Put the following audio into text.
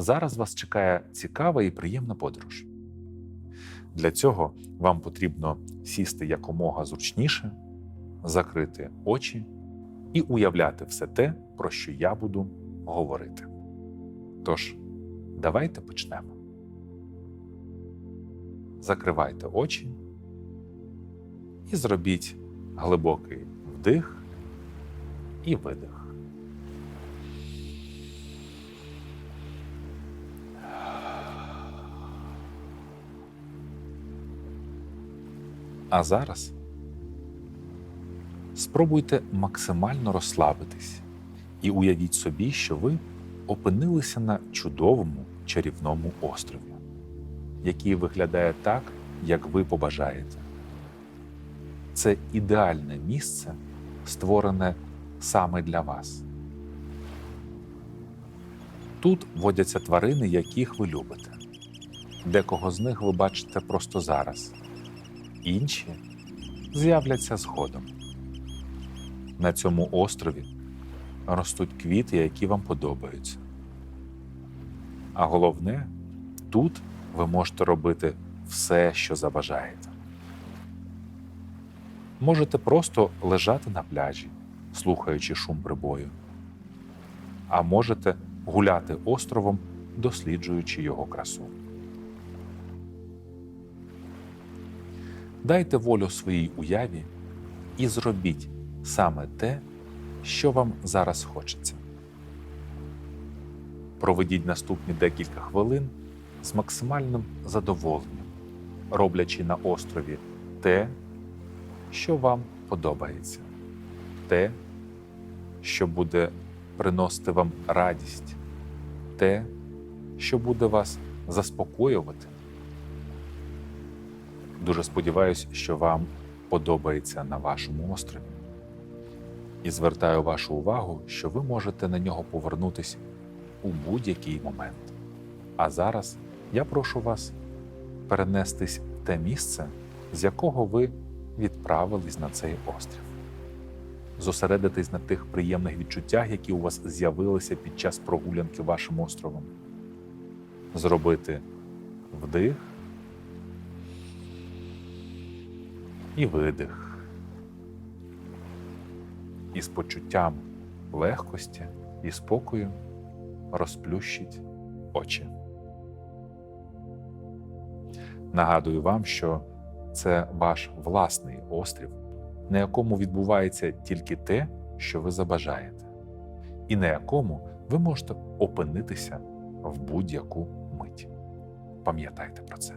зараз вас чекає цікава і приємна подорож. Для цього вам потрібно сісти якомога зручніше, закрити очі і уявляти все те, про що я буду говорити. Тож, давайте почнемо. Закривайте очі і зробіть глибокий вдих і видих. А зараз спробуйте максимально розслабитись і уявіть собі, що ви опинилися на чудовому чарівному острові, який виглядає так, як ви побажаєте. Це ідеальне місце, створене саме для вас. Тут водяться тварини, яких ви любите. Декого з них ви бачите просто зараз, інші з'являться згодом. На цьому острові ростуть квіти, які вам подобаються. А головне, тут ви можете робити все, що забажаєте. Можете просто лежати на пляжі, слухаючи шум прибою, а можете гуляти островом, досліджуючи його красу. Дайте волю своїй уяві і зробіть саме те, що вам зараз хочеться. Проведіть наступні декілька хвилин з максимальним задоволенням, роблячи на острові те, що вам подобається, те, що буде приносити вам радість, те, що буде вас заспокоювати. Дуже сподіваюся, що вам подобається на вашому острові. І звертаю вашу увагу, що ви можете на нього повернутися у будь-який момент. А зараз я прошу вас перенестись в те місце, з якого ви відправились на цей острів. Зосередитись на тих приємних відчуттях, які у вас з'явилися під час прогулянки вашим островом. Зробити вдих і видих. І з почуттям легкості і спокою розплющіть очі. Нагадую вам, що це ваш власний острів, на якому відбувається тільки те, що ви забажаєте, і на якому ви можете опинитися в будь-яку мить. Пам'ятайте про це.